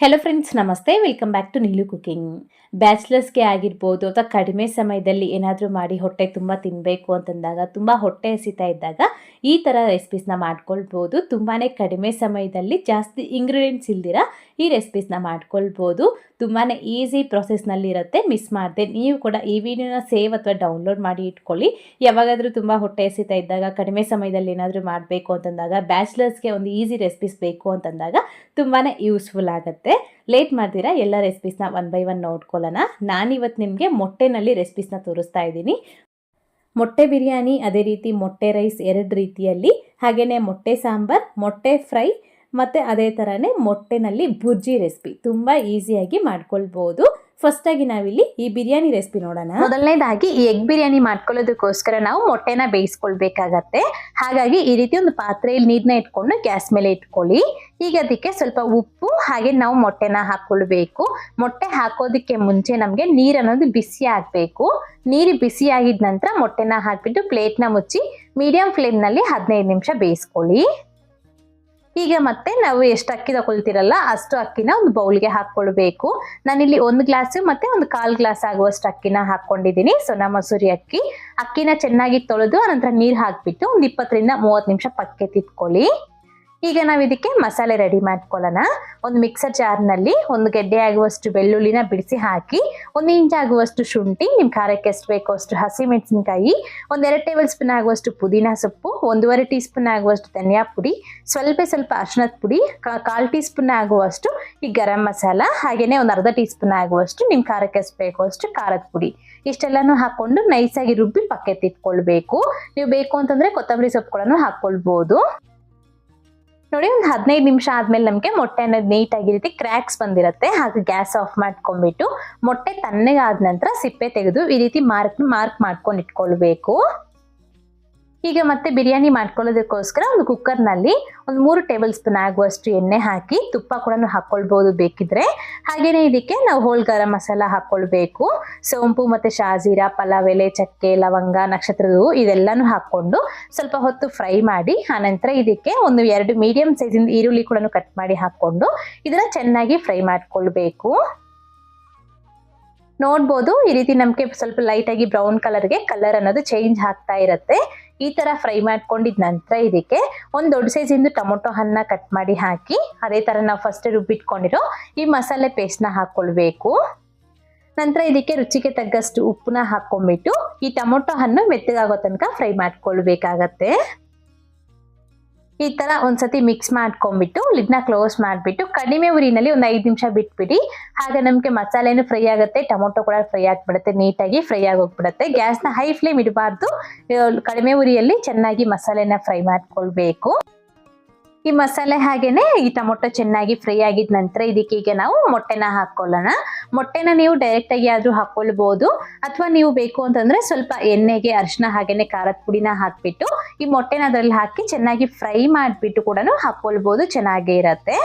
Hello friends ನಮಸ್ತೆ. Welcome back to Neelu cooking ಬ್ಯಾಚ್ಲರ್ಸ್ಗೆ ಆಗಿರ್ಬೋದು ಅಥವಾ ಕಡಿಮೆ ಸಮಯದಲ್ಲಿ ಏನಾದರೂ ಮಾಡಿ ಹೊಟ್ಟೆ ತುಂಬ ತಿನ್ನಬೇಕು ಅಂತಂದಾಗ, ತುಂಬ ಹೊಟ್ಟೆ ಹಸಿತಾ ಇದ್ದಾಗ ಈ ಥರ ರೆಸಿಪೀಸ್ನ ಮಾಡ್ಕೊಳ್ಬೋದು. ತುಂಬಾ ಕಡಿಮೆ ಸಮಯದಲ್ಲಿ ಜಾಸ್ತಿ ಇಂಗ್ರೀಡಿಯೆಂಟ್ಸ್ ಇಲ್ದಿರ ಈ ರೆಸಿಪೀಸ್ನ ಮಾಡ್ಕೊಳ್ಬೋದು. ತುಂಬಾ ಈಸಿ ಪ್ರೊಸೆಸ್ನಲ್ಲಿರುತ್ತೆ ಮಿಸ್ ಮಾಡಿದೆ. ನೀವು ಕೂಡ ಈ ವಿಡಿಯೋನ ಸೇವ್ ಅಥವಾ ಡೌನ್ಲೋಡ್ ಮಾಡಿ ಇಟ್ಕೊಳ್ಳಿ. ಯಾವಾಗಾದರೂ ತುಂಬ ಹೊಟ್ಟೆ ಹಸಿತಾ ಇದ್ದಾಗ, ಕಡಿಮೆ ಸಮಯದಲ್ಲಿ ಏನಾದರೂ ಮಾಡಬೇಕು ಅಂತಂದಾಗ ಬ್ಯಾಚ್ಲರ್ಸ್ಗೆ ಒಂದು ಈಸಿ ರೆಸಿಪೀಸ್ ಬೇಕು ಅಂತಂದಾಗ ತುಂಬಾ ಯೂಸ್ಫುಲ್ ಆಗುತ್ತೆ. ಲೇಟ್ ಮಾಡ್ತೀರಾ? ಎಲ್ಲ ರೆಸಿಪೀಸ್ನ ಒನ್ ಬೈ ಒನ್ ನೋಡ್ಕೊಳ್ಳೋಣ. ನಾನಿವತ್ತು ನಿಮಗೆ ಮೊಟ್ಟೆನಲ್ಲಿ ರೆಸಿಪೀಸ್ನ ತೋರಿಸ್ತಾ ಇದ್ದೀನಿ. ಮೊಟ್ಟೆ ಬಿರಿಯಾನಿ, ಅದೇ ರೀತಿ ಮೊಟ್ಟೆ ರೈಸ್ ಎರಡು ರೀತಿಯಲ್ಲಿ. ಹಾಗೆಯೇ ಮೊಟ್ಟೆ ಸಾಂಬಾರ್, ಮೊಟ್ಟೆ ಫ್ರೈ ಮತ್ತು ಅದೇ ಥರನೇ ಮೊಟ್ಟೆನಲ್ಲಿ ಬುರ್ಜಿ ರೆಸಿಪಿ ತುಂಬ ಈಸಿಯಾಗಿ ಮಾಡ್ಕೊಳ್ಬೋದು. ಫಸ್ಟಾಗಿ ನಾವಿಲ್ಲಿ ಈ ಬಿರಿಯಾನಿ ರೆಸಿಪಿ ನೋಡೋಣ. ಮೊದಲನೇದಾಗಿ ಈ ಎಗ್ ಬಿರಿಯಾನಿ ಮಾಡ್ಕೊಳ್ಳೋದಕ್ಕೋಸ್ಕರ ನಾವು ಮೊಟ್ಟೆನ ಬೇಯಿಸ್ಕೊಳ್ಬೇಕಾಗತ್ತೆ. ಹಾಗಾಗಿ ಈ ರೀತಿ ಒಂದು ಪಾತ್ರೆಯಲ್ಲಿ ನೀರನ್ನ ಇಟ್ಕೊಂಡು ಗ್ಯಾಸ್ ಮೇಲೆ ಇಟ್ಕೊಳ್ಳಿ. ಈಗ ಅದಕ್ಕೆ ಸ್ವಲ್ಪ ಉಪ್ಪು, ಹಾಗೆ ನಾವು ಮೊಟ್ಟೆನ ಹಾಕೊಳ್ಬೇಕು ಮೊಟ್ಟೆ ಹಾಕೋದಕ್ಕೆ ಮುಂಚೆ ನಮಗೆ ನೀರು ಅನ್ನೋದು ಬಿಸಿ ಆಗಬೇಕು. ನೀರು ಬಿಸಿ ಆಗಿದ ನಂತರ ಮೊಟ್ಟೆನ ಹಾಕ್ಬಿಟ್ಟು ಪ್ಲೇಟ್ನ ಮುಚ್ಚಿ ಮೀಡಿಯಂ ಫ್ಲೇಮ್ನಲ್ಲಿ ಹದಿನೈದು ನಿಮಿಷ ಬೇಯಿಸ್ಕೊಳ್ಳಿ. ಈಗ ಮತ್ತೆ ನಾವು ಎಷ್ಟು ಅಕ್ಕಿ ತಗೊಳ್ತಿರಲ್ಲ ಅಷ್ಟು ಅಕ್ಕಿನ ಒಂದು ಬೌಲ್ಗೆ ಹಾಕೊಳ್ಬೇಕು ನಾನಿಲ್ಲಿ ಒಂದು ಗ್ಲಾಸ್ ಮತ್ತೆ ಒಂದು ಕಾಲ್ ಗ್ಲಾಸ್ ಆಗುವಷ್ಟು ಅಕ್ಕಿನ ಹಾಕೊಂಡಿದ್ದೀನಿ ಸೊನಾ ಮಸೂರಿ ಅಕ್ಕಿ. ಅಕ್ಕಿನ ಚೆನ್ನಾಗಿ ತೊಳೆದು ಆನಂತರ ನೀರು ಹಾಕ್ಬಿಟ್ಟು ಒಂದು ಇಪ್ಪತ್ತರಿಂದ ಮೂವತ್ತು ನಿಮಿಷ ಪಕ್ಕೆ ತಿತ್ಕೊಳ್ಳಿ. ಈಗ ನಾವು ಇದಕ್ಕೆ ಮಸಾಲೆ ರೆಡಿ ಮಾಡ್ಕೊಳ್ಳೋಣ. ಒಂದು ಮಿಕ್ಸರ್ ಜಾರ್ನಲ್ಲಿ ಒಂದು ಗೆಡ್ಡೆ ಆಗುವಷ್ಟು ಬೆಳ್ಳುಳ್ಳಿನ ಬಿಡಿಸಿ ಹಾಕಿ, ಒಂದು ಇಂಚ್ ಆಗುವಷ್ಟು ಶುಂಠಿ ನಿಮ್ಮ ಖಾರಕ್ಕೆ ಎಷ್ಟು ಬೇಕೋ ಅಷ್ಟು ಹಸಿಮೆಣಸಿನ್ಕಾಯಿ ಒಂದೆರಡು ಟೇಬಲ್ ಸ್ಪೂನ್ ಆಗುವಷ್ಟು ಪುದೀನ ಸೊಪ್ಪು, ಒಂದೂವರೆ ಟೀ ಸ್ಪೂನ್ ಆಗುವಷ್ಟು ಧನಿಯಾ ಪುಡಿ, ಸ್ವಲ್ಪ ಸ್ವಲ್ಪ ಅರ್ಶನದ ಪುಡಿ ಕಾಲು ಟೀ ಸ್ಪೂನ್ ಆಗುವಷ್ಟು ಈ ಗರಂ ಮಸಾಲ ಹಾಗೆಯೇ ಒಂದು ಅರ್ಧ ಟೀ ಸ್ಪೂನ್ ಆಗುವಷ್ಟು ನಿಮ್ಮ ಖಾರಕ್ಕೆ ಎಷ್ಟು ಬೇಕೋ ಅಷ್ಟು ಖಾರದ ಪುಡಿ. ಇಷ್ಟೆಲ್ಲನೂ ಹಾಕ್ಕೊಂಡು ನೈಸಾಗಿ ರುಬ್ಬಿ ಪಕ್ಕೆ ತಿಟ್ಕೊಳ್ಬೇಕು ನೀವು ಬೇಕು ಅಂತಂದ್ರೆ ಕೊತ್ತಂಬರಿ ಸೊಪ್ಪುಗಳನ್ನು ಹಾಕ್ಕೊಳ್ಬೋದು. ನೋಡಿ, ಒಂದು ಹದಿನೈದು ನಿಮಿಷ ಆದ್ಮೇಲೆ ನಮಗೆ ಮೊಟ್ಟೆ ಅನ್ನೋದು ನೀಟಾಗಿ ರೀತಿ ಕ್ರ್ಯಾಕ್ಸ್ ಬಂದಿರುತ್ತೆ, ಹಾಗೆ ಗ್ಯಾಸ್ ಆಫ್ ಮಾಡ್ಕೊಂಡ್ಬಿಟ್ಟು ಮೊಟ್ಟೆ ತಣ್ಣಗಾದ ನಂತರ ಸಿಪ್ಪೆ ತೆಗೆದು ಈ ರೀತಿ ಮಾರ್ಕ್ ಮಾರ್ಕ್ ಮಾಡ್ಕೊಂಡು ಇಟ್ಕೊಳ್ಬೇಕು. ಈಗ ಮತ್ತೆ ಬಿರಿಯಾನಿ ಮಾಡ್ಕೊಳ್ಳೋದಕ್ಕೋಸ್ಕರ ಒಂದು ಕುಕ್ಕರ್ನಲ್ಲಿ ಒಂದು ಮೂರು ಟೇಬಲ್ ಸ್ಪೂನ್ ಆಗುವಷ್ಟು ಎಣ್ಣೆ ಹಾಕಿ ತುಪ್ಪ ಕೂಡ ಹಾಕ್ಕೊಳ್ಬೋದು ಬೇಕಿದ್ರೆ. ಹಾಗೆಯೇ ಇದಕ್ಕೆ ನಾವು ಹೋಲ್ ಗರಂ ಮಸಾಲ ಹಾಕ್ಕೊಳ್ಬೇಕು. ಸೋಂಪು ಮತ್ತು ಶಾಜೀರಾ, ಪಲಾವ್, ಎಲೆ, ಚಕ್ಕೆ, ಲವಂಗ ನಕ್ಷತ್ರದ ಇದೆಲ್ಲನೂ ಹಾಕ್ಕೊಂಡು ಸ್ವಲ್ಪ ಹೊತ್ತು ಫ್ರೈ ಮಾಡಿ ಆನಂತರ ಇದಕ್ಕೆ ಒಂದು ಎರಡು ಮೀಡಿಯಂ ಸೈಜಿಂದ ಈರುಳ್ಳಿ ಕೂಡ ಕಟ್ ಮಾಡಿ ಹಾಕ್ಕೊಂಡು ಇದನ್ನ ಚೆನ್ನಾಗಿ ಫ್ರೈ ಮಾಡ್ಕೊಳ್ಬೇಕು. ನೋಡ್ಬೋದು ಈ ರೀತಿ ನಮಗೆ ಸ್ವಲ್ಪ ಲೈಟಾಗಿ ಬ್ರೌನ್ ಕಲರ್ಗೆ ಕಲರ್ ಅನ್ನೋದು ಚೇಂಜ್ ಆಗ್ತಾ ಇರುತ್ತೆ. ಈ ತರ ಫ್ರೈ ಮಾಡ್ಕೊಂಡಿದ ನಂತರ ಇದಕ್ಕೆ ಒಂದು ದೊಡ್ಡ ಸೈಜಿಂದು ಟೊಮೊಟೊ ಹಣ್ಣ ಕಟ್ ಮಾಡಿ ಹಾಕಿ, ಅದೇ ತರ ನಾವು ಫಸ್ಟ್ ರುಬ್ಬಿಟ್ಕೊಂಡಿರೋ ಈ ಮಸಾಲೆ ಪೇಸ್ಟ್ನ ಹಾಕೊಳ್ಬೇಕು. ನಂತರ ಇದಕ್ಕೆ ರುಚಿಗೆ ತಗ್ಗಷ್ಟು ಉಪ್ಪನ್ನ ಹಾಕೊಂಡ್ಬಿಟ್ಟು ಈ ಟೊಮೊಟೊ ಹಣ್ಣು ಮೆತ್ತಗಾಗೋ ತನಕ ಫ್ರೈ ಮಾಡ್ಕೊಳ್ಬೇಕಾಗತ್ತೆ. ಈ ತರ ಒಂದ್ಸತಿ ಮಿಕ್ಸ್ ಮಾಡ್ಕೊಂಡ್ಬಿಟ್ಟು ಲಿಡ್ನ ಕ್ಲೋಸ್ ಮಾಡಿಬಿಟ್ಟು, ಕಡಿಮೆ ಉರಿನಲ್ಲಿ ಒಂದು ಐದು ನಿಮಿಷ ಬಿಟ್ಬಿಡಿ. ಹಾಗೆ ನಮಗೆ ಮಸಾಲೆನೂ ಫ್ರೈ ಆಗುತ್ತೆ, ಟೊಮೊಟೊ ಕೂಡ ಫ್ರೈ ಆಗ್ಬಿಡುತ್ತೆ, ನೀಟಾಗಿ ಫ್ರೈ ಆಗೋಗ್ಬಿಡುತ್ತೆ. ಗ್ಯಾಸ್ನ ಹೈ ಫ್ಲೇಮ್ ಇಡಬಾರ್ದು. ಕಡಿಮೆ ಉರಿಯಲ್ಲಿ ಚೆನ್ನಾಗಿ ಮಸಾಲೆನ ಫ್ರೈ ಮಾಡ್ಕೊಳ್ಬೇಕು. ಈ ಮಸಾಲೆ ಹಾಗೇನೆ ಈ ಟೊಮೊಟೊ ಚೆನ್ನಾಗಿ ಫ್ರೈ ಆಗಿದ ನಂತರ ಇದಕ್ಕೆ ಈಗ ನಾವು ಮೊಟ್ಟೆನ ಹಾಕೊಳ್ಳೋಣ. ಮೊಟ್ಟೆನ ನೀವು ಡೈರೆಕ್ಟ್ ಆಗಿ ಆದ್ರೂ ಹಾಕೊಳ್ಬಹುದು ಅಥವಾ ನೀವು ಬೇಕು ಅಂತಂದ್ರೆ ಸ್ವಲ್ಪ ಎಣ್ಣೆಗೆ ಅರಿಶಿನ ಹಾಗೇನೆ ಖಾರದ ಪುಡಿನ ಹಾಕ್ಬಿಟ್ಟು ಈ ಮೊಟ್ಟೆನ ಅದ್ರಲ್ಲಿ ಹಾಕಿ ಚೆನ್ನಾಗಿ ಫ್ರೈ ಮಾಡಿಬಿಟ್ಟು ಕೂಡ ಹಾಕೊಳ್ಬಹುದು ಚೆನ್ನಾಗೇ ಇರತ್ತೆ.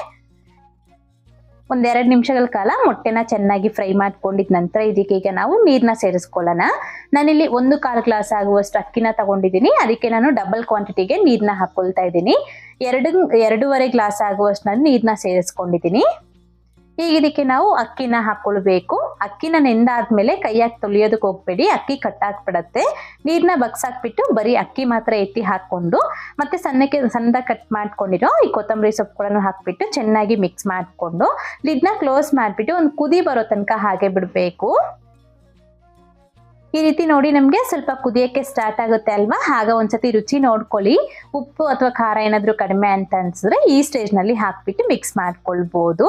ಒಂದೆರಡು ನಿಮಿಷಗಳ ಕಾಲ ಮೊಟ್ಟೆನ ಚೆನ್ನಾಗಿ ಫ್ರೈ ಮಾಡ್ಕೊಂಡಿದ ನಂತರ ಇದಕ್ಕೆ ಈಗ ನಾವು ನೀರನ್ನ ಸೇರಿಸ್ಕೊಳ್ಳೋಣ. ನಾನಿಲ್ಲಿ ಒಂದು ಕಾಲು ಗ್ಲಾಸ್ ಆಗುವಷ್ಟು ಅಕ್ಕಿನ ತಗೊಂಡಿದ್ದೀನಿ. ಅದಕ್ಕೆ ನಾನು ಡಬಲ್ ಕ್ವಾಂಟಿಟಿಗೆ ನೀರನ್ನ ಹಾಕೊಳ್ತಾ ಇದ್ದೀನಿ. ಎರಡು, ಎರಡೂವರೆ ಗ್ಲಾಸ್ ಆಗುವಷ್ಟು ನಾನು ನೀರನ್ನ ಸೇರಿಸ್ಕೊಂಡಿದ್ದೀನಿ. ಈಗ ಇದಕ್ಕೆ ನಾವು ಅಕ್ಕಿನ ಹಾಕೊಳ್ಬೇಕು. ಅಕ್ಕಿನ ನೆಂದಾದ್ಮೇಲೆ ಕೈಯಾಗಿ ತೊಳೆಯೋದಕ್ಕೆ ಹೋಗ್ಬೇಡಿ. ಅಕ್ಕಿ ಕಟ್ಟಾಕ್ಬಿಡತ್ತೆ. ನೀರನ್ನ ಬಗ್ಸಾಕ್ಬಿಟ್ಟು ಬರೀ ಅಕ್ಕಿ ಮಾತ್ರ ಎತ್ತಿ ಹಾಕೊಂಡು ಮತ್ತೆ ಸಣ್ಣಕ್ಕೆ, ಸಣ್ಣದ ಕಟ್ ಮಾಡ್ಕೊಂಡಿರೋ ಈ ಕೊತ್ತಂಬರಿ ಸೊಪ್ಪುಗಳನ್ನು ಹಾಕ್ಬಿಟ್ಟು ಚೆನ್ನಾಗಿ ಮಿಕ್ಸ್ ಮಾಡಿಕೊಂಡು ಲಿಡ್ನ ಕ್ಲೋಸ್ ಮಾಡಿಬಿಟ್ಟು ಒಂದು ಕುದಿ ಬರೋ ತನಕ ಹಾಗೆ ಬಿಡಬೇಕು. ಈ ರೀತಿ ನೋಡಿ ನಮಗೆ ಸ್ವಲ್ಪ ಕುದಿಯೋಕ್ಕೆ ಸ್ಟಾರ್ಟ್ ಆಗುತ್ತೆ ಅಲ್ವಾ? ಆಗ ಒಂದ್ಸತಿ ರುಚಿ ನೋಡ್ಕೊಳ್ಳಿ. ಉಪ್ಪು ಅಥವಾ ಖಾರ ಏನಾದರೂ ಕಡಿಮೆ ಅಂತ ಅನ್ಸಿದ್ರೆ ಈ ಸ್ಟೇಜ್ನಲ್ಲಿ ಹಾಕ್ಬಿಟ್ಟು ಮಿಕ್ಸ್ ಮಾಡ್ಕೊಳ್ಬೋದು.